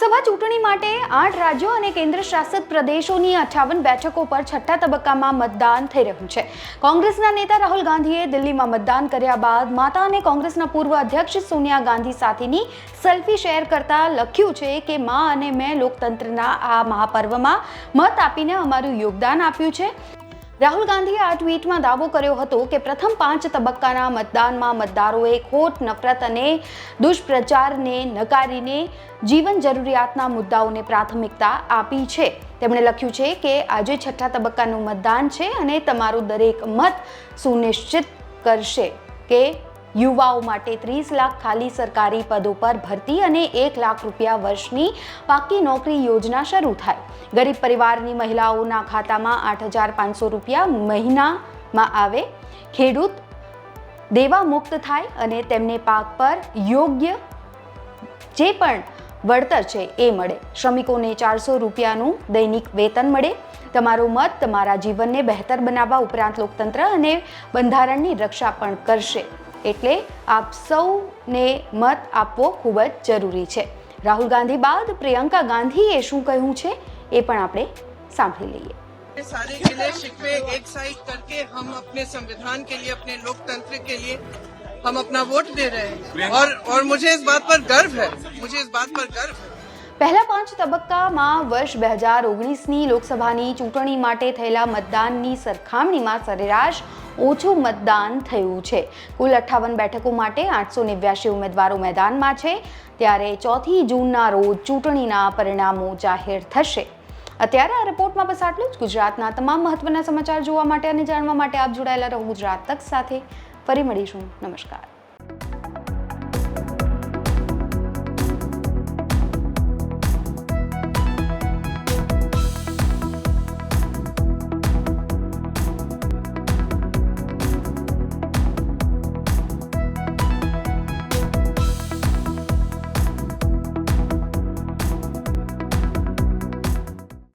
લોકસભા ચૂંટણી માટે આઠ રાજ્યો અને કેન્દ્ર શાસિત પ્રદેશોની અઠ્ઠાવન બેઠકો પર છઠ્ઠા તબક્કામાં મતદાન થઈ રહ્યું છે. કોંગ્રેસના નેતા રાહુલ ગાંધીએ દિલ્હીમાં મતદાન કર્યા બાદ માતા અને કોંગ્રેસના પૂર્વ અધ્યક્ષ સોનિયા ગાંધી સાથેની સેલ્ફી શેર કરતા લખ્યું છે કે, માં અને મેં લોકતંત્રના આ મહાપર્વમાં મત આપીને અમારું યોગદાન આપ્યું છે. રાહુલ ગાંધીએ આ ટ્વીટમાં દાવો કર્યો હતો કે પ્રથમ પાંચ તબક્કાના મતદાનમાં મતદારોએ ખોટ, નફરત અને દુષ્પ્રચારને નકારીને જીવન જરૂરિયાતના મુદ્દાઓને પ્રાથમિકતા આપી છે. તેમણે લખ્યું છે કે આજે છઠ્ઠા તબક્કાનું મતદાન છે અને તમારું દરેક મત સુનિશ્ચિત કરશે કે યુવાઓ માટે ત્રીસ લાખ ખાલી સરકારી પદો પર ભરતી અને એક લાખ રૂપિયા વર્ષની પાકી નોકરી યોજના શરૂ થાય. ગરીબ પરિવારની મહિલાઓના ખાતામાં આઠ હજાર પાંચસો રૂપિયા મહિનામાં આવે. ખેડૂત દેવા મુક્ત થાય અને તેમને પાક પર યોગ્ય જે પણ વળતર છે એ મળે. શ્રમિકોને ચારસો રૂપિયાનું દૈનિક વેતન મળે. તમારો મત તમારા જીવનને બહેતર બનાવવા ઉપરાંત લોકતંત્ર અને બંધારણની રક્ષા પણ કરશે. એટલે આપ સૌને મત આપવો ખૂબ જ જરૂરી છે રાહુલ ગાંધી બાદ પ્રિયંકા ગાંધીએ શું કહ્યું છે એ પણ આપણે સાંભળી લઈએ ये सारे गिले शिकवे एक साइड करके हम अपने संविधान के लिए अपने लोकतंत्र के लिए हम अपना वोट दे रहे हैं और और मुझे इस बात पर गर्व है मुझे इस बात पर गर्व है પહેલા પાંચ તબક્કામાં વર્ષ બે હજાર ઓગણીસની લોકસભાની ચૂંટણી માટે થયેલા મતદાનની સરખામણીમાં સરેરાશ ઓછું મતદાન થયું છે. કુલ અઠ્ઠાવન બેઠકો માટે આઠસો નેવ્યાસી ઉમેદવારો મેદાનમાં છે. ત્યારે ચોથી જૂનના રોજ ચૂંટણીના પરિણામો જાહેર થશે. અત્યારે આ રિપોર્ટમાં બસ આટલું જ. ગુજરાતના તમામ મહત્વના સમાચાર જોવા માટે અને જાણવા માટે આપ જોડાયેલા રહો ગુજરાત તક સાથે. ફરી મળીશું. નમસ્કાર.